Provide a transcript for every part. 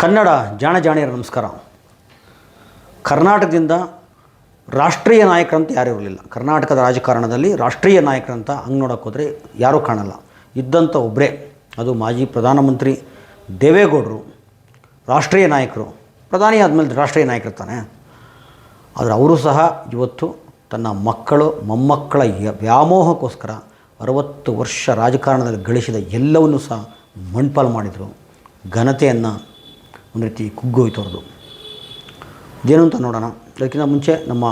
ಕನ್ನಡ ಜಾಣ ಜಾಣಿಯರ ನಮಸ್ಕಾರ. ಕರ್ನಾಟಕದಿಂದ ರಾಷ್ಟ್ರೀಯ ನಾಯಕರಂತ ಯಾರೂ ಇರಲಿಲ್ಲ. ಕರ್ನಾಟಕದ ರಾಜಕಾರಣದಲ್ಲಿ ರಾಷ್ಟ್ರೀಯ ನಾಯಕರಂತ ಹಂಗೆ ನೋಡೋಕೆ ಹೋದರೆ ಯಾರೂ ಕಾಣಲ್ಲ. ಇದ್ದಂಥ ಒಬ್ಬರೇ ಅದು ಮಾಜಿ ಪ್ರಧಾನಮಂತ್ರಿ ದೇವೇಗೌಡರು, ರಾಷ್ಟ್ರೀಯ ನಾಯಕರು, ಪ್ರಧಾನಿ ಆದಮೇಲೆ ರಾಷ್ಟ್ರೀಯ ನಾಯಕರು ತಾನೆ. ಆದರೆ ಅವರು ಸಹ ಇವತ್ತು ತನ್ನ ಮಕ್ಕಳು, ಮೊಮ್ಮಕ್ಕಳ ವ್ಯಾಮೋಹಕ್ಕೋಸ್ಕರ ಅರವತ್ತು ವರ್ಷ ರಾಜಕಾರಣದಲ್ಲಿ ಗಳಿಸಿದ ಎಲ್ಲವನ್ನೂ ಸಹ ಮಣ್ಪಾಲು ಮಾಡಿದರು. ಘನತೆಯನ್ನು ಒಂದು ರೀತಿ ಕುಗ್ಗೋಯ್ತು ಅವ್ರದ್ದು. ಇದೇನು ಅಂತ ನೋಡೋಣ. ಅದಕ್ಕಿಂತ ಮುಂಚೆ ನಮ್ಮ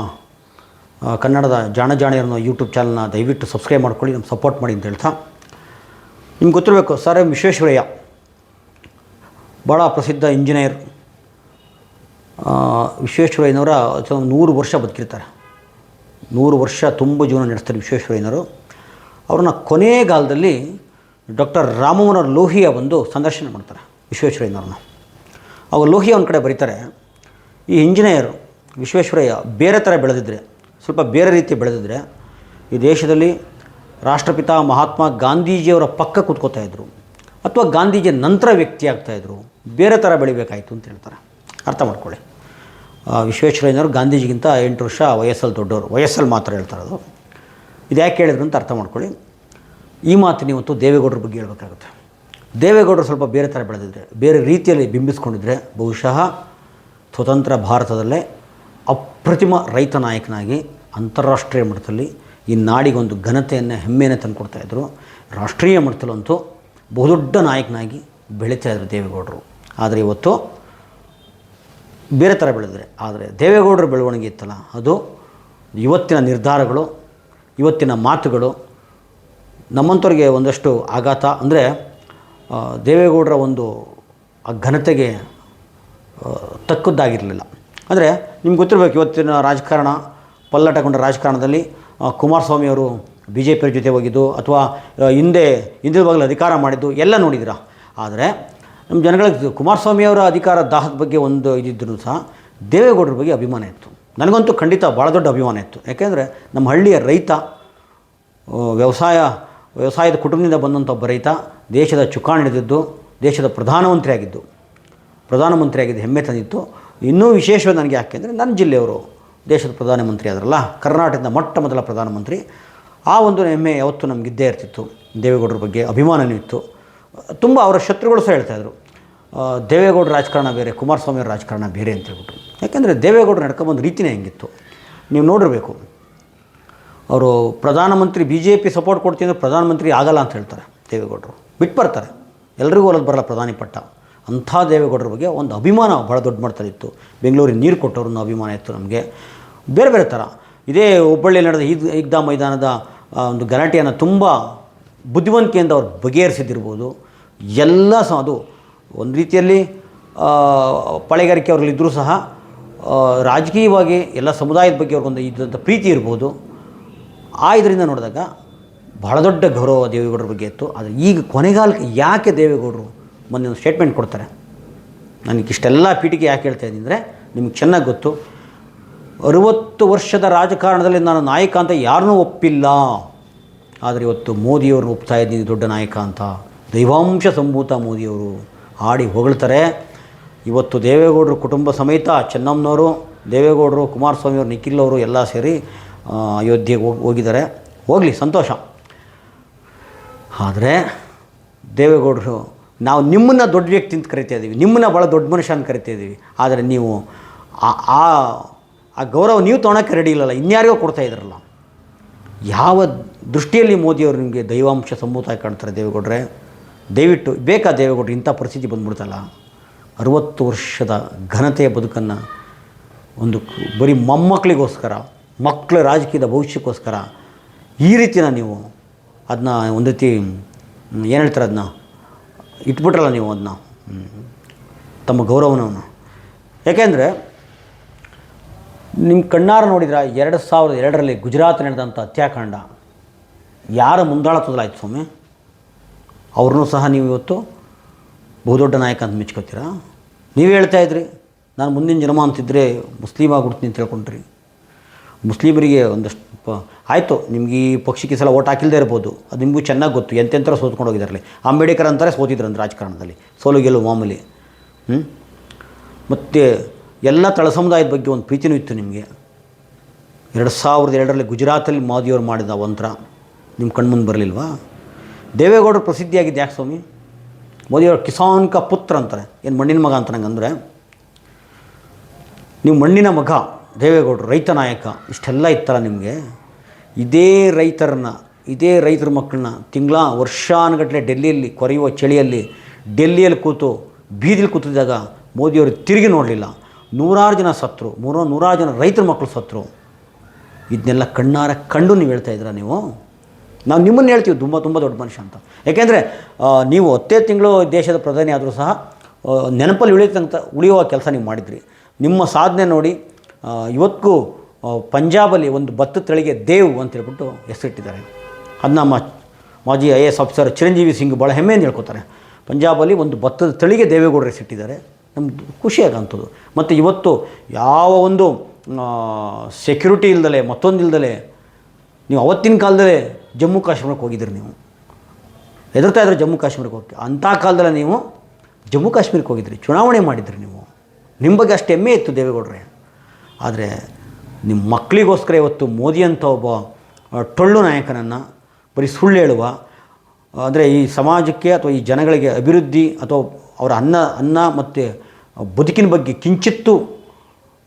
ಕನ್ನಡದ ಜಾಣ ಅನ್ನೋ ಯೂಟ್ಯೂಬ್ ಚಾನಲ್ನ ದಯವಿಟ್ಟು ಸಬ್ಸ್ಕ್ರೈಬ್ ಮಾಡ್ಕೊಳ್ಳಿ ನಮ್ಮ ಸಪೋರ್ಟ್ ಮಾಡಿ ಅಂತ ಹೇಳ್ತಾ. ನಿಮ್ಗೆ ಗೊತ್ತಿರಬೇಕು ಸರ್ ಎಂ ವಿಶ್ವೇಶ್ವರಯ್ಯ ಭಾಳ ಪ್ರಸಿದ್ಧ ಇಂಜಿನಿಯರ್ ವಿಶ್ವೇಶ್ವರಯ್ಯನವರ ನೂರು ವರ್ಷ ಬದುಕಿರ್ತಾರೆ. ನೂರು ವರ್ಷ ತುಂಬ ಜೀವನ ನಡೆಸ್ತಾರೆ ವಿಶ್ವೇಶ್ವರಯ್ಯನವರು. ಅವ್ರನ್ನ ಕೊನೆಗಾಲದಲ್ಲಿ ಡಾಕ್ಟರ್ ರಾಮಮನೋಹರ್ ಲೋಹಿಯ ಒಂದು ಸಂದರ್ಶನ ಮಾಡ್ತಾರೆ ವಿಶ್ವೇಶ್ವರಯ್ಯನವ್ರನ್ನ. ಅವಾಗ ಲೋಹಿಯ ಒಂದು ಕಡೆ ಬರೀತಾರೆ, ಈ ಇಂಜಿನಿಯರ್ ವಿಶ್ವೇಶ್ವರಯ್ಯ ಬೇರೆ ಥರ ಬೆಳೆದಿದ್ರೆ, ಸ್ವಲ್ಪ ಬೇರೆ ರೀತಿ ಬೆಳೆದಿದ್ರೆ, ಈ ದೇಶದಲ್ಲಿ ರಾಷ್ಟ್ರಪಿತ ಮಹಾತ್ಮ ಗಾಂಧೀಜಿಯವರ ಪಕ್ಕ ಕೂತ್ಕೋತಾ ಇದ್ದರು ಅಥವಾ ಗಾಂಧೀಜಿ ನಂತರ ವ್ಯಕ್ತಿ ಆಗ್ತಾಯಿದ್ರು ಬೇರೆ ಥರ ಬೆಳಿಬೇಕಾಯಿತು ಅಂತ ಹೇಳ್ತಾರೆ. ಅರ್ಥ ಮಾಡ್ಕೊಳ್ಳಿ. ವಿಶ್ವೇಶ್ವರಯ್ಯನವರು ಗಾಂಧೀಜಿಗಿಂತ ಎಂಟು ವರ್ಷ ವಯಸ್ಸಲ್ಲಿ ದೊಡ್ಡವರು, ವಯಸ್ಸಲ್ಲಿ ಮಾತ್ರ ಹೇಳ್ತಾರೆ ಅದು. ಇದು ಯಾಕೆ ಹೇಳಿದ್ರು ಅಂತ ಅರ್ಥ ಮಾಡ್ಕೊಳ್ಳಿ. ಈ ಮಾತು ನೀವತ್ತು ದೇವೇಗೌಡರ ಬಗ್ಗೆ ಹೇಳ್ಬೇಕಾಗುತ್ತೆ. ದೇವೇಗೌಡರು ಸ್ವಲ್ಪ ಬೇರೆ ಥರ ಬೆಳೆದಿದ್ರೆ, ಬೇರೆ ರೀತಿಯಲ್ಲಿ ಬಿಂಬಿಸ್ಕೊಂಡಿದ್ರೆ ಬಹುಶಃ ಸ್ವತಂತ್ರ ಭಾರತದಲ್ಲೇ ಅಪ್ರತಿಮ ರೈತ ನಾಯಕನಾಗಿ ಅಂತಾರಾಷ್ಟ್ರೀಯ ಮಟ್ಟದಲ್ಲಿ ಈ ನಾಡಿಗೊಂದು ಘನತೆಯನ್ನು, ಹೆಮ್ಮೆಯನ್ನು ತಂದುಕೊಡ್ತಾಯಿದ್ರು ರಾಷ್ಟ್ರೀಯ ಮಟ್ಟದಲ್ಲಂತೂ ಬಹುದೊಡ್ಡ ನಾಯಕನಾಗಿ ಬೆಳೀತಾ ಇದ್ರು ದೇವೇಗೌಡರು. ಆದರೆ ಇವತ್ತು ಬೇರೆ ಥರ ಬೆಳೆದರೆ ಆದರೆ ದೇವೇಗೌಡರ ಬೆಳವಣಿಗೆ ಇತ್ತಲ್ಲ, ಅದು ಇವತ್ತಿನ ನಿರ್ಧಾರಗಳು, ಇವತ್ತಿನ ಮಾತುಗಳು ನಮ್ಮಂಥವ್ರಿಗೆ ಒಂದಷ್ಟು ಆಘಾತ ಅಂದರೆ ದೇವೇಗೌಡರ ಒಂದು, ಆ, ಘನತೆಗೆ ತಕ್ಕದ್ದಾಗಿರಲಿಲ್ಲ. ಅಂದರೆ ನಿಮ್ಗೆ ಗೊತ್ತಿರಬೇಕು ಇವತ್ತಿನ ರಾಜಕಾರಣ, ಪಲ್ಲಟಗೊಂಡ ರಾಜಕಾರಣದಲ್ಲಿ ಕುಮಾರಸ್ವಾಮಿಯವರು ಬಿ ಜೆ ಪಿಯವ್ರ ಜೊತೆ ಹೋಗಿದ್ದು, ಅಥವಾ ಹಿಂದೆ ಹಿಂದಿನ ಅಧಿಕಾರ ಮಾಡಿದ್ದು, ಎಲ್ಲ ನೋಡಿದಿರಾ. ಆದರೆ ನಮ್ಮ ಜನಗಳಿಗೆ ಕುಮಾರಸ್ವಾಮಿಯವರ ಅಧಿಕಾರ ದಾಹದ ಬಗ್ಗೆ ಒಂದು ಇದಿದ್ದರೂ ಸಹ ದೇವೇಗೌಡರ ಬಗ್ಗೆ ಅಭಿಮಾನ ಇತ್ತು. ನನಗಂತೂ ಖಂಡಿತ ಭಾಳ ದೊಡ್ಡ ಅಭಿಮಾನ ಇತ್ತು. ಯಾಕೆಂದರೆ ನಮ್ಮ ಹಳ್ಳಿಯ ರೈತ ವ್ಯವಸಾಯ, ವ್ಯವಸಾಯದ ಕುಟುಂಬದಿಂದ ಬಂದಂಥ ಒಬ್ಬ ರೈತ ದೇಶದ ಚುಕ್ಕಾಣಿ ಹಿಡಿದಿದ್ದು ದೇಶದ ಪ್ರಧಾನಮಂತ್ರಿ ಆಗಿದ್ದು ಪ್ರಧಾನಮಂತ್ರಿ ಆಗಿದ್ದು ಹೆಮ್ಮೆ ತಂದಿತ್ತು. ಇನ್ನೂ ವಿಶೇಷವಾಗಿ ನನಗೆ ಯಾಕೆ ಅಂದರೆ ನನ್ನ ಜಿಲ್ಲೆಯವರು ದೇಶದ ಪ್ರಧಾನಮಂತ್ರಿ ಆದ್ರಲ್ಲ, ಕರ್ನಾಟಕದ ಮೊಟ್ಟ ಮೊದಲ ಪ್ರಧಾನಮಂತ್ರಿ. ಆ ಒಂದು ಹೆಮ್ಮೆ ಯಾವತ್ತೂ ನಮಗಿದ್ದೇ ಇರ್ತಿತ್ತು. ದೇವೇಗೌಡರ ಬಗ್ಗೆ ಅಭಿಮಾನನೂ ಇತ್ತು. ತುಂಬ ಅವರ ಶತ್ರುಗಳು ಸಹ ಹೇಳ್ತಾಯಿದ್ರು ದೇವೇಗೌಡ ರಾಜಕಾರಣ ಬೇರೆ ಕುಮಾರಸ್ವಾಮಿ ಅವರ ರಾಜಕಾರಣ ಬೇರೆ ಅಂತ ಹೇಳ್ಬಿಟ್ಟು. ಯಾಕೆಂದರೆ ದೇವೇಗೌಡರು ನಡ್ಕೊಂಬಂದು ರೀತಿನೇ ಹೆಂಗಿತ್ತು. ನೀವು ನೋಡಿರಬೇಕು. ಅವರು ಪ್ರಧಾನಮಂತ್ರಿ ಬಿ ಜೆ ಪಿ ಸಪೋರ್ಟ್ ಕೊಡ್ತೀನಿ ಪ್ರಧಾನಮಂತ್ರಿ ಆಗಲ್ಲ ಅಂತ ಹೇಳ್ತಾರೆ ದೇವೇಗೌಡರು. ಬಿಟ್ಟು ಬರ್ತಾರೆ ಎಲ್ರಿಗೂ ಒಲದು ಬರಲ್ಲ ಪ್ರಧಾನಿ ಪಟ್ಟ. ಅಂಥ ದೇವೇಗೌಡರ ಬಗ್ಗೆ ಒಂದು ಅಭಿಮಾನ ಭಾಳ ದೊಡ್ಡ ಮಟ್ಟದಲ್ಲಿ ಇತ್ತು. ಬೆಂಗಳೂರಿಗೆ ನೀರು ಕೊಟ್ಟವ್ರ ಅಭಿಮಾನ ಇತ್ತು ನಮಗೆ. ಬೇರೆ ಬೇರೆ ಥರ. ಇದೇ ಹುಬ್ಬಳ್ಳಿಯಲ್ಲಿ ನಡೆದ ಈದ್ ಈಗ್ದಾ ಮೈದಾನದ ಒಂದು ಗಲಾಟೆಯನ್ನು ತುಂಬ ಬುದ್ಧಿವಂತಿಕೆಯಿಂದ ಅವ್ರು ಬಗೆಹರಿಸಿದ್ದಿರ್ಬೋದು. ಎಲ್ಲ ಸಹ ಅದು ಒಂದು ರೀತಿಯಲ್ಲಿ ಪಳೆಗಾರಿಕೆ ಅವ್ರಲ್ಲಿದ್ದರೂ ಸಹ ರಾಜಕೀಯವಾಗಿ ಎಲ್ಲ ಸಮುದಾಯದ ಬಗ್ಗೆ ಅವ್ರಿಗೊಂದು ಇದ್ದಂಥ ಪ್ರೀತಿ ಇರ್ಬೋದು. ಆ ಇದರಿಂದ ನೋಡಿದಾಗ ಬಹಳ ದೊಡ್ಡ ಗೌರವ ದೇವೇಗೌಡರ ಬಗ್ಗೆ ಇತ್ತು. ಆದರೆ ಈಗ ಕೊನೆಗಾಲಕ್ಕೆ ಯಾಕೆ ದೇವೇಗೌಡರು ಮೊನ್ನೆ ಒಂದು ಸ್ಟೇಟ್ಮೆಂಟ್ ಕೊಡ್ತಾರೆ? ನನಗೆ ಇಷ್ಟೆಲ್ಲ ಪೀಠಿಕೆ ಯಾಕೆ ಹೇಳ್ತಾ ಇದ್ದೀನಿ ಅಂದರೆ, ನಿಮಗೆ ಚೆನ್ನಾಗಿ ಗೊತ್ತು. ಅರುವತ್ತು ವರ್ಷದ ರಾಜಕಾರಣದಲ್ಲಿ ನಾನು ನಾಯಕ ಅಂತ ಯಾರನ್ನೂ ಒಪ್ಪಿಲ್ಲ. ಆದರೆ ಇವತ್ತು ಮೋದಿಯವರು ಒಪ್ತಾ ಇದ್ದೀನಿ, ದೊಡ್ಡ ನಾಯಕ ಅಂತ. ದೈವಾಂಶ ಸಂಭೂತ ಮೋದಿಯವರು ಹಾಡಿ ಹೊಗಳ್ತಾರೆ. ಇವತ್ತು ದೇವೇಗೌಡರು ಕುಟುಂಬ ಸಮೇತ ಚೆನ್ನಮ್ಮನವರು, ದೇವೇಗೌಡರು ಕುಮಾರಸ್ವಾಮಿಯವರು ನಿಖಿಲ್ ಅವರು ಎಲ್ಲ ಸೇರಿ ಅಯೋಧ್ಯೆಗೆ ಹೋಗಿ, ಹೋಗಿದ್ದಾರೆ. ಹೋಗಲಿ, ಸಂತೋಷ. ಆದರೆ ದೇವೇಗೌಡರು, ನಾವು ನಿಮ್ಮನ್ನು ದೊಡ್ಡ ವ್ಯಕ್ತಿ ಅಂತ ಕರಿತಾ ಇದ್ದೀವಿ ನಿಮ್ಮನ್ನ ಭಾಳ ದೊಡ್ಡ ಮನುಷ್ಯ ಅಂತ ಕರಿತಾ ಇದ್ದೀವಿ ಆದರೆ ನೀವು ಆ- ಆ ಗೌರವ ನೀವು ತೊಗೊಳಕ್ಕೆ ರೆಡಿ ಇಲ್ಲಲ್ಲ, ಇನ್ಯಾರಿಗೋ ಕೊಡ್ತಾ ಇದ್ರಲ್ಲ. ಯಾವ ದೃಷ್ಟಿಯಲ್ಲಿ ಮೋದಿಯವರು ನಿಮಗೆ ದೈವಾಂಶ ಸಂಭೂತ ಕಾಣ್ತಾರೆ ದೇವೇಗೌಡ್ರೆ? ದಯವಿಟ್ಟು, ಬೇಕಾ ದೇವೇಗೌಡ್ರೆ ಇಂಥ ಪರಿಸ್ಥಿತಿ ಬಂದ್ಬಿಡ್ತಲ್ಲ? ಅರುವತ್ತು ವರ್ಷದ ಘನತೆಯ ಬದುಕನ್ನು ಒಂದು ಬರೀ ಮೊಮ್ಮಕ್ಕಳಿಗೋಸ್ಕರ ಮಕ್ಕಳ ರಾಜಕೀಯದ ಭವಿಷ್ಯಕ್ಕೋಸ್ಕರ ಈ ರೀತಿನ ನೀವು ಅದನ್ನ ಒಂದು ರೀತಿ ಏನು ಹೇಳ್ತಾರೆ ಅದನ್ನ ಇಟ್ಬಿಟ್ರಲ್ಲ ನೀವು ಅದನ್ನ ತಮ್ಮ ಗೌರವನವನ್ನು. ಯಾಕೆಂದರೆ ನಿಮ್ಮ ಕಣ್ಣಾರ ನೋಡಿದ್ರೆ ಎರಡು ಸಾವಿರದ ಎರಡರಲ್ಲಿ ಗುಜರಾತ್ ನಡೆದಂಥ ಹತ್ಯಾಕಾಂಡ. ಯಾರ ಮುಂದಾಳತ್ವದಲ್ಲಾಯ್ತು ಸ್ವಾಮಿ? ಅವ್ರನ್ನೂ ಸಹ ನೀವು ಇವತ್ತು ಬಹುದೊಡ್ಡ ನಾಯಕ ಅಂತ ಮೆಚ್ಕೋತೀರಾ? ನೀವು ಹೇಳ್ತಾ ಇದ್ರಿ, ನಾನು ಮುಂದಿನ ಜನ್ಮ ಅಂತಿದ್ದರೆ ಮುಸ್ಲಿಮ್ ಆಗ್ಬಿಡ್ತೀನಿ ಅಂತ ಹೇಳ್ಕೊಂಡ್ರಿ ಮುಸ್ಲಿಮರಿಗೆ ಒಂದಷ್ಟು ಆಯಿತು, ನಿಮ್ಗೆ ಈ ಪಕ್ಷಕ್ಕೆ ಸಲ ಓಟ್ ಹಾಕಿಲ್ಲದೆ ಇರ್ಬೋದು. ಅದು ನಿಮಗೂ ಚೆನ್ನಾಗಿ ಗೊತ್ತು. ಎಂತೆಂಥರ ಸೋತ್ಕೊಂಡು ಹೋಗಿದ್ದಾರಲಿ ಅಂಬೇಡ್ಕರ್ ಅಂತಾರೆ, ಸೋತಿದ್ರು ಅಂದ್ರೆ ರಾಜಕಾರಣದಲ್ಲಿ. ಸೋಲು ಗೆಲುವು ಮಾಮೂಲಿ. ಹ್ಞೂ ಮತ್ತು ಎಲ್ಲ ತಳ ಸಮುದಾಯದ ಬಗ್ಗೆ ಒಂದು ಪ್ರೀತಿನೂ ಇತ್ತು ನಿಮಗೆ. ಎರಡು ಸಾವಿರದ ಎರಡರಲ್ಲಿ ಗುಜರಾತಲ್ಲಿ ಮೋದಿಯವರು ಮಾಡಿದ ಒಂಥರ ನಿಮ್ಮ ಕಣ್ಮುಂದೆ ಬರಲಿಲ್ವಾ? ದೇವೇಗೌಡರು ಪ್ರಸಿದ್ಧಿಯಾಗಿದ್ದು ಯಾಕೆ ಸ್ವಾಮಿ? ಮೋದಿಯವರು ಕಿಸಾನ್ ಕ ಪುತ್ರ ಅಂತಾರೆ. ಏನು ಮಣ್ಣಿನ ಮಗ ಅಂತ ನಂಗೆ ಅಂದರೆ ನೀವು ಮಣ್ಣಿನ ಮಗ ದೇವೇಗೌಡರು ರೈತ ನಾಯಕ, ಇಷ್ಟೆಲ್ಲ ಇತ್ತಲ್ಲ ನಿಮಗೆ? ಇದೇ ರೈತರನ್ನ, ಇದೇ ರೈತರ ಮಕ್ಕಳನ್ನ ತಿಂಗಳ ವರ್ಷಾನುಗಟ್ಟಲೆ ಡೆಲ್ಲಿಯಲ್ಲಿ, ಕೊರೆಯುವ ಚಳಿಯಲ್ಲಿ, ಡೆಲ್ಲಿಯಲ್ಲಿ ಕೂತು, ಬೀದಿಲಿ ಕೂತಿದ್ದಾಗ ಮೋದಿಯವರು ತಿರುಗಿ ನೋಡಲಿಲ್ಲ. ನೂರಾರು ಜನ ಸತ್ರು, ಮೂರ, ನೂರಾರು ಜನ ರೈತರ ಮಕ್ಕಳು ಸತ್ರು. ಇದನ್ನೆಲ್ಲ ಕಣ್ಣಾರ ಕಂಡು ನೀವು ಹೇಳ್ತಾ ಇದ್ದೀರಾ ನೀವು? ನಾವು ನಿಮ್ಮನ್ನು ಹೇಳ್ತೀವಿ, ತುಂಬ ತುಂಬ ದೊಡ್ಡ ಮನುಷ್ಯ ಅಂತ. ಯಾಕೆಂದರೆ ನೀವು ಹತ್ತೇ ತಿಂಗಳು ದೇಶದ ಪ್ರಧಾನಿ ಆದರೂ ಸಹ ನೆನಪಲ್ಲಿ ಉಳಿತಂತ ಉಳಿಯುವ ಕೆಲಸ ನೀವು ಮಾಡಿದ್ರಿ. ನಿಮ್ಮ ಸಾಧನೆ ನೋಡಿ ಇವತ್ತಿಗೂ ಪಂಜಾಬಲ್ಲಿ ಒಂದು ಭತ್ತ ತಳಿಗೆ ದೇವ್ ಅಂತ ಹೇಳ್ಬಿಟ್ಟು ಹೆಸರಿಟ್ಟಿದ್ದಾರೆ. ಅದನ್ನ ನಮ್ಮ ಮಾಜಿ I A S officer Chiranjeevi Singh ಭಾಳ ಹೆಮ್ಮೆಯಿಂದ ಹೇಳ್ಕೊತಾರೆ. ಪಂಜಾಬಲ್ಲಿ ಒಂದು ಭತ್ತದ ತಳಿಗೆ ದೇವೇಗೌಡರು ಹೆಸರಿಟ್ಟಿದ್ದಾರೆ. ನಮ್ಗೆ ಖುಷಿಯಾಗಂಥದ್ದು ಮತ್ತು ಇವತ್ತು ಯಾವ ಒಂದು ಸೆಕ್ಯೂರಿಟಿ ಇಲ್ದಲೆ, ಮತ್ತೊಂದು ಇಲ್ದಲೆ, ನೀವು ಅವತ್ತಿನ ಕಾಲದಲ್ಲೇ ಜಮ್ಮು ಕಾಶ್ಮೀರಕ್ಕೆ ಹೋಗಿದ್ದೀರಿ ನೀವು. ಹೆದರ್ತಾ ಇದ್ರೆ ಜಮ್ಮು ಕಾಶ್ಮೀರಕ್ಕೆ ಹೋಗಿ ಅಂಥ ಕಾಲದಲ್ಲೇ ನೀವು ಜಮ್ಮು ಕಾಶ್ಮೀರಕ್ಕೆ ಹೋಗಿದ್ರಿ ಚುನಾವಣೆ ಮಾಡಿದ್ರಿ ನೀವು. ನಿಮ್ಮ ಬಗ್ಗೆ ಅಷ್ಟು ಹೆಮ್ಮೆ ಇತ್ತು ದೇವೇಗೌಡರೆ. ಆದರೆ ನಿಮ್ಮ ಮಕ್ಕಳಿಗೋಸ್ಕರ ಇವತ್ತು ಮೋದಿ ಅಂತ ಒಬ್ಬ ಟೊಳ್ಳು ನಾಯಕನನ್ನು ಬರೀ ಸುಳ್ಳು ಹೇಳುವ, ಅಂದರೆ ಈ ಸಮಾಜಕ್ಕೆ ಅಥವಾ ಈ ಜನಗಳಿಗೆ ಅಭಿವೃದ್ಧಿ ಅಥವಾ ಅವರ ಅನ್ನ ಅನ್ನ ಮತ್ತು ಬದುಕಿನ ಬಗ್ಗೆ ಕಿಂಚಿತ್ತು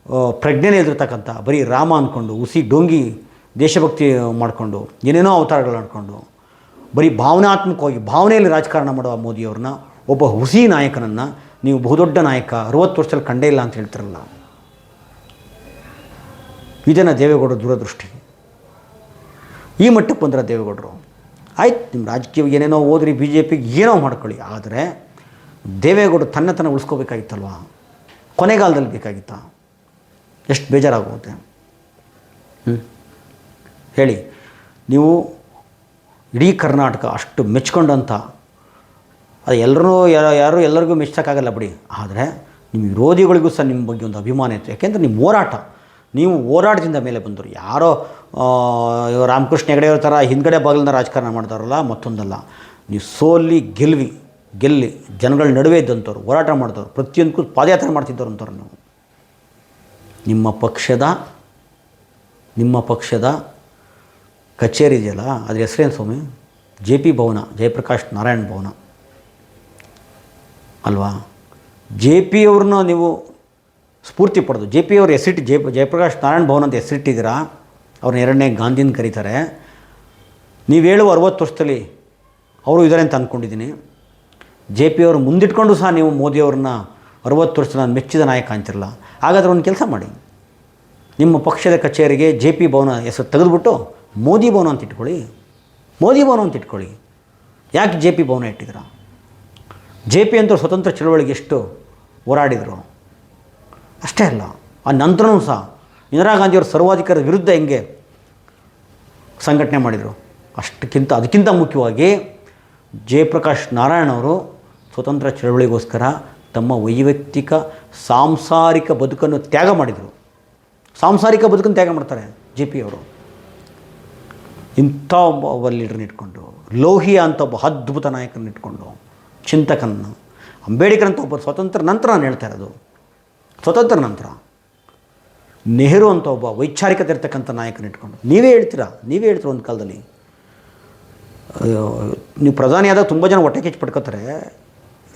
ಪ್ರಜ್ಞೆ ಪ್ರಜ್ಞೆನೇ ಇಲ್ದಿರ್ತಕ್ಕಂಥ ಬರೀ ರಾಮ ಅಂದ್ಕೊಂಡು ಹುಸಿ ಡೊಂಗಿ ದೇಶಭಕ್ತಿ ಮಾಡಿಕೊಂಡು, ಏನೇನೋ ಅವತಾರಗಳು ಅಂದ್ಕೊಂಡು ಬರೀ ಭಾವನಾತ್ಮಕವಾಗಿ ಭಾವನೆಯಲ್ಲಿ ರಾಜಕಾರಣ ಮಾಡುವ ಮೋದಿಯವ್ರನ್ನ ಒಬ್ಬ ಹುಸಿ ನಾಯಕನನ್ನು ನೀವು ಬಹುದೊಡ್ಡ ನಾಯಕ, ಅರುವತ್ತು ವರ್ಷದಲ್ಲಿ ಕಂಡೇ ಇಲ್ಲ ಅಂತ ಹೇಳ್ತಿರಲ್ಲ. ಇದನ್ನು ದೇವೇಗೌಡರ ದೂರದೃಷ್ಟಿ. ಈ ಮಟ್ಟಕ್ಕೆ ಬಂದ್ರೆ ದೇವೇಗೌಡರು. ಆಯ್ತು, ನಿಮ್ಮ ರಾಜಕೀಯ ಏನೇನೋ ಓದ್ರಿ ಬಿ ಜೆ ಪಿಗೆ ಏನೋ ಮಾಡ್ಕೊಳ್ಳಿ, ಆದರೆ ದೇವೇಗೌಡರು ತನ್ನ ಉಳಿಸ್ಕೋಬೇಕಾಗಿತ್ತಲ್ವ? ಕೊನೆಗಾಲದಲ್ಲಿ ಬೇಕಾಗಿತ್ತ? ಎಷ್ಟು ಬೇಜಾರಾಗುತ್ತೆ ಹ್ಞೂ ಹೇಳಿ, ನೀವು ಇಡೀ ಕರ್ನಾಟಕ ಅಷ್ಟು ಮೆಚ್ಕೊಂಡಂಥ ಅದು ಎಲ್ಲರೂ ಯಾರು ಎಲ್ಲರಿಗೂ ಮೆಚ್ಚೋಕ್ಕಾಗಲ್ಲ ಬಿಡಿ. ಆದರೆ, ನಿಮ್ಮ ವಿರೋಧಿಗಳಿಗೂ ಸಹ ನಿಮ್ಮ ಬಗ್ಗೆ ಒಂದು ಅಭಿಮಾನ ಇತ್ತು. ಯಾಕೆಂದರೆ ನಿಮ್ಮ ಹೋರಾಟ ನೀವು ಹೋರಾಟದಿಂದ ಮೇಲೆ ಬಂದರು ಯಾರೋ ರಾಮಕೃಷ್ಣ ಹೆಗಡೆ ಅವ್ರ ಥರ ಹಿಂದ್ಗಡೆ ಬಾಗಿಲಿಂದ ರಾಜಕಾರಣ ಮಾಡ್ತಾರಲ್ಲ, ಮತ್ತೊಂದಲ್ಲ. ನೀವು ಸೋಲಿ ಗೆಲ್ವಿ, ಗೆಲ್ಲಿ, ಜನಗಳ ನಡುವೆ ಇದ್ದಂಥವ್ರು, ಹೋರಾಟ ಮಾಡ್ತವ್ರು ಪ್ರತಿಯೊಂದಕ್ಕೂ ಪಾದಯಾತ್ರೆ ಮಾಡ್ತಿದ್ದವ್ರು ಅಂತಾರೆ ನೀವು. ನಿಮ್ಮ ಪಕ್ಷದ ನಿಮ್ಮ ಪಕ್ಷದ ಕಚೇರಿ ಇದೆಯಲ್ಲ, ಅದ್ರ ಹೆಸರೇನು ಸ್ವಾಮಿ? J P Bhavan, Jayaprakash Narayan Bhavan. ಅಲ್ವಾ? ಜೆ ಪಿ ಅವ್ರನ್ನ ನೀವು ಸ್ಫೂರ್ತಿ ಪಡೆದು ಜೆ ಪಿ ಅವರು ಹೆಸರಿಟ್ಟು ಜಯ ಜಯಪ್ರಕಾಶ್ ನಾರಾಯಣ ಭವನ ಅಂತ ಹೆಸರಿಟ್ಟಿದ್ದೀರಾ? ಅವ್ರನ್ನ ಎರಡನೇ ಗಾಂಧಿನ ಕರೀತಾರೆ. ನೀವು ಹೇಳುವ ಅರವತ್ತು ವರ್ಷದಲ್ಲಿ ಅವರು ಇದ್ದಾರೆ ಅಂತ ಅಂದ್ಕೊಂಡಿದ್ದೀನಿ ಜೆ ಪಿ ಅವರು ಮುಂದಿಟ್ಕೊಂಡು ಸಹ ನೀವು ಮೋದಿಯವ್ರನ್ನ ಅರವತ್ತು ವರ್ಷ ನಾನು ಮೆಚ್ಚಿದ ನಾಯಕ ಅಂತಿರಲ್ಲ, ಹಾಗಾದ್ರೆ ಒಂದು ಕೆಲಸ ಮಾಡಿ. ನಿಮ್ಮ ಪಕ್ಷದ ಕಚೇರಿಗೆ ಜೆ ಪಿ ಭವನ ಹೆಸರು ತೆಗೆದುಬಿಟ್ಟು ಮೋದಿ ಭವನ ಅಂತ ಇಟ್ಕೊಳ್ಳಿ. ಮೋದಿ ಭವನ ಅಂತ ಇಟ್ಕೊಳ್ಳಿ. ಯಾಕೆ ಜೆ ಪಿ ಭವನ ಇಟ್ಟಿದ್ದೀರಾ? ಜೆ ಪಿ ಅಂತವ್ರು ಸ್ವತಂತ್ರ ಚಳವಳಿಗೆ ಎಷ್ಟು ಹೋರಾಡಿದರು? ಅಷ್ಟೇ ಅಲ್ಲ, ಆ ನಂತರವೂ ಸಹ ಇಂದಿರಾ ಗಾಂಧಿಯವರ ಸರ್ವಾಧಿಕಾರದ ವಿರುದ್ಧ ಹೆಂಗೆ ಸಂಘಟನೆ ಮಾಡಿದರು? ಅಷ್ಟಕ್ಕಿಂತ, ಅದಕ್ಕಿಂತ ಮುಖ್ಯವಾಗಿ ಜಯಪ್ರಕಾಶ್ ನಾರಾಯಣ ಅವರು ಸ್ವತಂತ್ರ ಚಳವಳಿಗೋಸ್ಕರ ತಮ್ಮ ವೈಯಕ್ತಿಕ, ಸಾಂಸಾರಿಕ ಬದುಕನ್ನು ತ್ಯಾಗ ಮಾಡಿದರು. ಸಾಂಸಾರಿಕ ಬದುಕನ್ನು ತ್ಯಾಗ ಮಾಡ್ತಾರೆ ಜೆ ಪಿ ಅವರು. ಇಂಥ ಒಬ್ಬ ಲೀಡ್ರನ್ನ ಇಟ್ಕೊಂಡು, ಲೋಹಿಯ ಅಂತ ಒಬ್ಬ ಅದ್ಭುತ ನಾಯಕನ ಇಟ್ಕೊಂಡು ಚಿಂತಕನ ಅಂಬೇಡ್ಕರ್ ಅಂತ ಒಬ್ಬ ಸ್ವತಂತ್ರ ನಂತರ ನಾನು ಹೇಳ್ತಾ ಇರೋದು ಸ್ವತಂತ್ರ ನಂತರ ನೆಹರು ಅಂತ ಒಬ್ಬ ವೈಚಾರಿಕತೆ ಇರ್ತಕ್ಕಂಥ ನಾಯಕನ ಇಟ್ಕೊಂಡು, ನೀವೇ ಹೇಳ್ತೀರಾ? ನೀವೇ ಹೇಳ್ತೀರ ಒಂದು ಕಾಲದಲ್ಲಿ? ನೀವು ಪ್ರಧಾನಿ ಆದಾಗ ತುಂಬ ಜನ ಹೊಟ್ಟೆ ಕಿಚ್ಚು ಪಡ್ಕೋತಾರೆ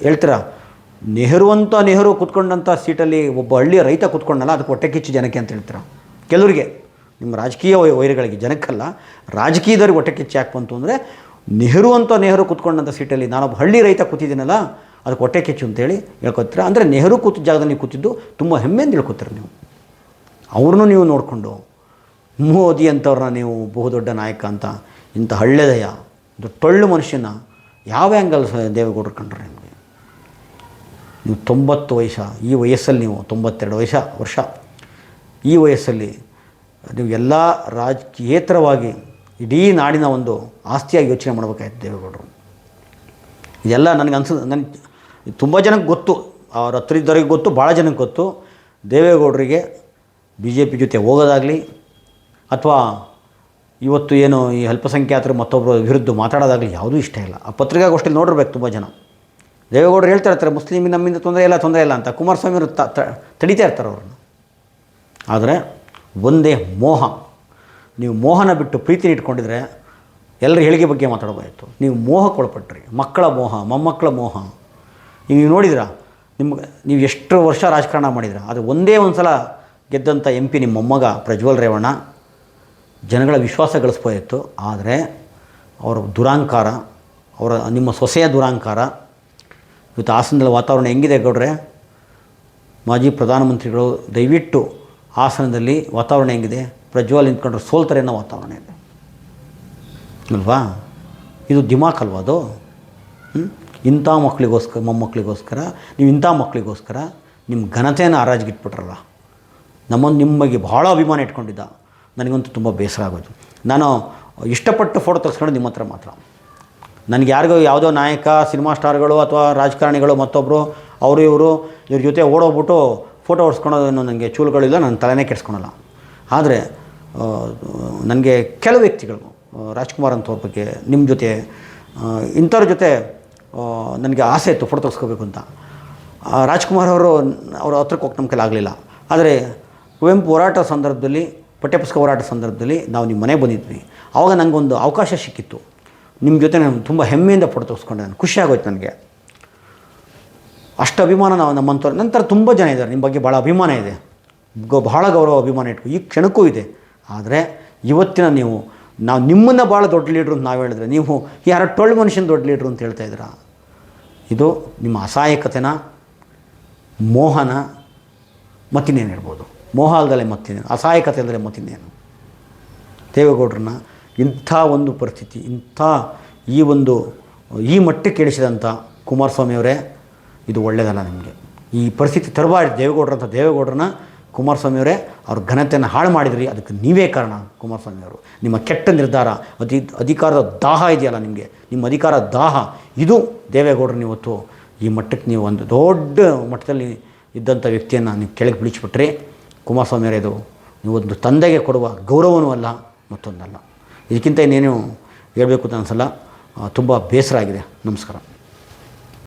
ಹೇಳ್ತೀರಾ? ನೆಹರು ಅಂತ ನೆಹರು ಕೂತ್ಕೊಂಡಂಥ ಸೀಟಲ್ಲಿ ಒಬ್ಬ ಹಳ್ಳಿಯ ರೈತ ಕೂತ್ಕೊಂಡಲ್ಲ, ಅದಕ್ಕೆ ಹೊಟ್ಟೆ ಕಿಚ್ಚು ಜನಕ್ಕೆ ಅಂತ ಹೇಳ್ತೀರ? ಕೆಲವರಿಗೆ, ನಿಮ್ಮ ರಾಜಕೀಯ ವೈರಿಗಳಿಗೆ, ಜನಕ್ಕಲ್ಲ, ರಾಜಕೀಯದವ್ರಿಗೆ ಹೊಟ್ಟೆ ಕಿಚ್ಚು ಯಾಕೆ ಬಂತು ಅಂದರೆ, ನೆಹರು ಅಂತ ನೆಹರು ಕೂತ್ಕೊಂಡಂಥ ಸೀಟಲ್ಲಿ ನಾನೊಬ್ಬ ಹಳ್ಳಿ ರೈತ ಕೂತಿದ್ದೀನಲ್ಲ ಅದಕ್ಕೆ ಕೊಟ್ಟೆ ಕಿಚ್ಚು ಅಂತೇಳಿ ಹೇಳ್ಕೊತೀರಾ ಅಂದರೆ ನೆಹರು ಕೂತಿದ್ದ ಜಾಗದಲ್ಲಿ ನೀವು ಕೂತಿದ್ದು ತುಂಬ ಹೆಮ್ಮೆಯಿಂದ ಹೇಳ್ಕೊತೀರ ನೀವು. ಅವ್ರನ್ನೂ ನೀವು ನೋಡಿಕೊಂಡು, ಮೋದಿ ಅಂಥವ್ರನ್ನ ನೀವು ಬಹುದೊಡ್ಡ ನಾಯಕ ಅಂತ, ಇಂಥ ಹಳ್ಳೆದಯ, ಒಂದು ಟೊಳ್ಳು ಮನುಷ್ಯನ ಯಾವ ಆ್ಯಂಗಲ್ ದೇವೇಗೌಡರು ಕಂಡ್ರೆ ನಿಮಗೆ? ನೀವು ತೊಂಬತ್ತು ವಯಸ್ಸ, ಈ ವಯಸ್ಸಲ್ಲಿ ನೀವು ತೊಂಬತ್ತೆರಡು ವಯಸ್ಸ, ವರ್ಷ. ಈ ವಯಸ್ಸಲ್ಲಿ ನೀವು ಎಲ್ಲ ರಾಜಕೀಯೇತರವಾಗಿ ಇಡೀ ನಾಡಿನ ಒಂದು ಆಸ್ತಿಯಾಗಿ ಯೋಚನೆ ಮಾಡಬೇಕಾಯ್ತು ದೇವೇಗೌಡರು. ಇದೆಲ್ಲ ನನಗೆ ಅನ್ಸ ನನಗೆ ತುಂಬ ಜನಕ್ಕೆ ಗೊತ್ತು, ಅವ್ರ ಹತ್ರ ಇದ್ದವ್ರಿಗೆ ಗೊತ್ತು ಭಾಳ ಜನಕ್ಕೆ ಗೊತ್ತು. ದೇವೇಗೌಡರಿಗೆ ಬಿ ಜೆ ಪಿ ಜೊತೆ ಹೋಗೋದಾಗಲಿ, ಅಥವಾ ಇವತ್ತು ಏನು ಈ ಅಲ್ಪಸಂಖ್ಯಾತರು ಮತ್ತೊಬ್ಬರ ವಿರುದ್ಧ ಮಾತಾಡೋದಾಗಲಿ ಯಾವುದೂ ಇಷ್ಟ ಇಲ್ಲ. ಆ ಪತ್ರಿಕಾಗೋಷ್ಠಿಲಿ ನೋಡಿರ್ಬೇಕು ತುಂಬ ಜನ. ದೇವೇಗೌಡರು ಹೇಳ್ತಾ ಇರ್ತಾರೆ ಮುಸ್ಲಿಮ್ ನಮ್ಮಿಂದ ತೊಂದರೆ ಇಲ್ಲ ತೊಂದರೆ ಇಲ್ಲ ಅಂತ. ಕುಮಾರಸ್ವಾಮಿ ಅವರು ತಡಿತಾ ಇರ್ತಾರೆ ಅವ್ರನ್ನ. ಆದರೆ ಒಂದೇ ಮೋಹ. ನೀವು ಮೋಹನ ಬಿಟ್ಟು ಪ್ರೀತಿನ ಇಟ್ಕೊಂಡಿದ್ರೆ ಎಲ್ಲರ ಹೇಳಿಕೆ ಬಗ್ಗೆ ಮಾತಾಡಬಾಯಿತು ನೀವು ಮೋಹಕ್ಕೆ ಒಳಪಟ್ರಿ ಮಕ್ಕಳ ಮೋಹ, ಮೊಮ್ಮಕ್ಕಳ ಮೋಹ. ಈಗ ನೀವು ನೋಡಿದ್ರ? ನಿಮ್ಗೆ ನೀವು ಎಷ್ಟು ವರ್ಷ ರಾಜಕಾರಣ ಮಾಡಿದ್ರ? ಅದು ಒಂದೇ ಒಂದು ಸಲ ಗೆದ್ದಂಥ ಎಂ ಪಿ ನಿಮ್ಮ ಮೊಮ್ಮಗ ಪ್ರಜ್ವಲ್ ರೇವಣ್ಣ, ಜನಗಳ ವಿಶ್ವಾಸ ಗಳಿಸ್ಬೋದಿತ್ತು. ಆದರೆ ಅವರ ದುರಾಂಕಾರ, ಅವರ ನಿಮ್ಮ ಸೊಸೆಯ ದುರಾಂಕಾರ, ಇವತ್ತು ಹಾಸನದಲ್ಲಿ ವಾತಾವರಣ ಹೆಂಗಿದೆ ಗೌಡ್ರೆ? ಮಾಜಿ ಪ್ರಧಾನಮಂತ್ರಿಗಳು ದಯವಿಟ್ಟು ಹಾಸನದಲ್ಲಿ ವಾತಾವರಣ ಹೆಂಗಿದೆ? ಪ್ರಜ್ವಲ್ ನಿಂತ್ಕೊಂಡ್ರೆ ಸೋಲ್ತಾರೆ ಅನ್ನೋ ವಾತಾವರಣ ಇದೆ. ಅಲ್ವಾ? ಇದು ದಿಮಾಕ್ ಅಲ್ವಾ ಅದು? ಹ್ಮ್? ಇಂಥ ಮಕ್ಕಳಿಗೋಸ್ಕರ ಮೊಮ್ಮಕ್ಕಳಿಗೋಸ್ಕರ ನೀವು ಇಂಥ ಮಕ್ಕಳಿಗೋಸ್ಕರ ನಿಮ್ಮ ಘನತೆಯನ್ನು ಹರಾಜಿಗಿಟ್ಬಿಟ್ರಲ್ಲ ನಮ್ಮನ್ನು ನಿಮ್ಮ ಬಗ್ಗೆ ಭಾಳ ಅಭಿಮಾನ ಇಟ್ಕೊಂಡಿದ್ದ. ನನಗಂತೂ ತುಂಬ ಬೇಸರ ಆಗೋದು ನಾನು ಇಷ್ಟಪಟ್ಟು ಫೋಟೋ ತೆಗೆಸ್ಕೊಂಡು ನಿಮ್ಮ ಹತ್ರ ಮಾತ್ರ. ನನಗೆ ಯಾರಿಗೋ ಯಾವುದೋ ನಾಯಕ, ಸಿನಿಮಾ ಸ್ಟಾರ್ಗಳು ಅಥವಾ ರಾಜಕಾರಣಿಗಳು ಮತ್ತೊಬ್ಬರು ಅವರು ಇವರು, ಇವ್ರ ಜೊತೆ ಓಡೋಗ್ಬಿಟ್ಟು ಫೋಟೋ ಹೊಡ್ಸ್ಕೊಳೋದೇನು ನನಗೆ ಚೂಲುಗಳಿಲ್ಲ, ನನ್ನ ತಲೆನೇ ಕೆಡಿಸ್ಕೊಳಲ್ಲ. ಆದರೆ ನನಗೆ ಕೆಲವು ವ್ಯಕ್ತಿಗಳು ರಾಜ್ಕುಮಾರ್ ಅಂತವ್ರ ಬಗ್ಗೆ ನಿಮ್ಮ ಜೊತೆ ಇಂಥವ್ರ ಜೊತೆ ನನಗೆ ಆಸೆ ಇತ್ತು ಫೋಟೋ ತೆಗೆಸ್ಕೋಬೇಕು ಅಂತ. ರಾಜ್ಕುಮಾರ್ ಅವರು ಅವ್ರ ಹತ್ರಕ್ಕೆ ಹೋಗಿ ನಮ್ಮ ಕೈಲಿ ಆಗಲಿಲ್ಲ. ಆದರೆ ಕುವೆಂಪು ಹೋರಾಟ ಸಂದರ್ಭದಲ್ಲಿ, ಪಠ್ಯಪುಸ್ತಕ ಹೋರಾಟ ಸಂದರ್ಭದಲ್ಲಿ ನಾವು ನಿಮ್ಮ ಮನೆಗೆ ಬಂದಿದ್ವಿ. ಆವಾಗ ನನಗೊಂದು ಅವಕಾಶ ಸಿಕ್ಕಿತ್ತು. ನಿಮ್ಮ ಜೊತೆ ನಾನು ತುಂಬ ಹೆಮ್ಮೆಯಿಂದ ಫೋಟೋ ತೆಗೆಸ್ಕೊಂಡೆ ನಾನು. ಖುಷಿಯಾಗೋಯ್ತು ನನಗೆ. ಅಷ್ಟು ಅಭಿಮಾನ ನಾವು ನಮ್ಮಂಥವ್ರು ನಂತರ ತುಂಬ ಜನ ಇದ್ದಾರೆ. ನಿಮ್ಮ ಬಗ್ಗೆ ಭಾಳ ಅಭಿಮಾನ ಇದೆ. ಗೌ, ಬಹಳ ಗೌರವ ಅಭಿಮಾನ ಇಟ್ಕೊ ಈ ಕ್ಷಣಕ್ಕೂ ಇದೆ. ಆದರೆ ಇವತ್ತಿನ ನೀವು ನಾವು ನಿಮ್ಮನ್ನು ಭಾಳ ದೊಡ್ಡ ಲೀಡ್ರು ಅಂತ ನಾವು ಹೇಳಿದ್ರೆ, ನೀವು ಯಾರೋ ಟೊಳ್ಳು ಮನುಷ್ಯನ ದೊಡ್ಡ ಲೀಡ್ರು ಅಂತ ಹೇಳ್ತಾ ಇದ್ದೀರಾ? ಇದು ನಿಮ್ಮ ಅಸಹಾಯಕತೆನ, ಮೋಹನ ಮತ್ತಿನ್ನೇನು ಹೇಳ್ಬೋದು? ಮೋಹ ಅಲ್ಲದಲ್ಲೇ ಮತ್ತಿನ್ನೇನು? ಅಸಹಾಯಕತೆ ಅಂದರೆ ಮತ್ತಿನ್ನೇನು? ದೇವೇಗೌಡ್ರನ್ನ ಇಂಥ ಒಂದು ಪರಿಸ್ಥಿತಿ, ಇಂಥ ಈ ಒಂದು, ಈ ಮಟ್ಟಕ್ಕೆ ಇಳಿಸಿದಂಥ ಕುಮಾರಸ್ವಾಮಿಯವರೇ, ಇದು ಒಳ್ಳೆಯದಲ್ಲ ನಿಮಗೆ. ಈ ಪರಿಸ್ಥಿತಿ ತರಬಾರ್ದು ದೇವೇಗೌಡ್ರಂಥ ದೇವೇಗೌಡರನ್ನ ಕುಮಾರಸ್ವಾಮಿಯವರೇ ಅವ್ರ ಘನತೆಯನ್ನು ಹಾಳು ಮಾಡಿದ್ರಿ, ಅದಕ್ಕೆ ನೀವೇ ಕಾರಣ ಕುಮಾರಸ್ವಾಮಿಯವರು ನಿಮ್ಮ ಕೆಟ್ಟ ನಿರ್ಧಾರ, ಅತಿ, ಅಧಿಕಾರದ ದಾಹ ಇದೆಯಲ್ಲ ನಿಮಗೆ? ನಿಮ್ಮ ಅಧಿಕಾರ ದಾಹ, ಇದು ದೇವೇಗೌಡರು ಇವತ್ತು ಈ ಮಟ್ಟಕ್ಕೆ ನೀವು ಒಂದು ದೊಡ್ಡ ಮಟ್ಟದಲ್ಲಿ ಇದ್ದಂಥ ವ್ಯಕ್ತಿಯನ್ನು ನೀವು ಕೆಳಗೆ ಬಿಳಿಸ್ಬಿಟ್ರಿ ಕುಮಾರಸ್ವಾಮಿಯವರೇ ಇದು ನೀವು ಒಂದು ತಂದೆಗೆ ಕೊಡುವ ಗೌರವನೂ ಅಲ್ಲ, ಮತ್ತೊಂದಲ್ಲ. ಇದಕ್ಕಿಂತ ಇನ್ನೇನು ಹೇಳಬೇಕು ಅಂತ ಅನಿಸಲ್ಲ. ತುಂಬ ಬೇಸರ ಆಗಿದೆ. ನಮಸ್ಕಾರ.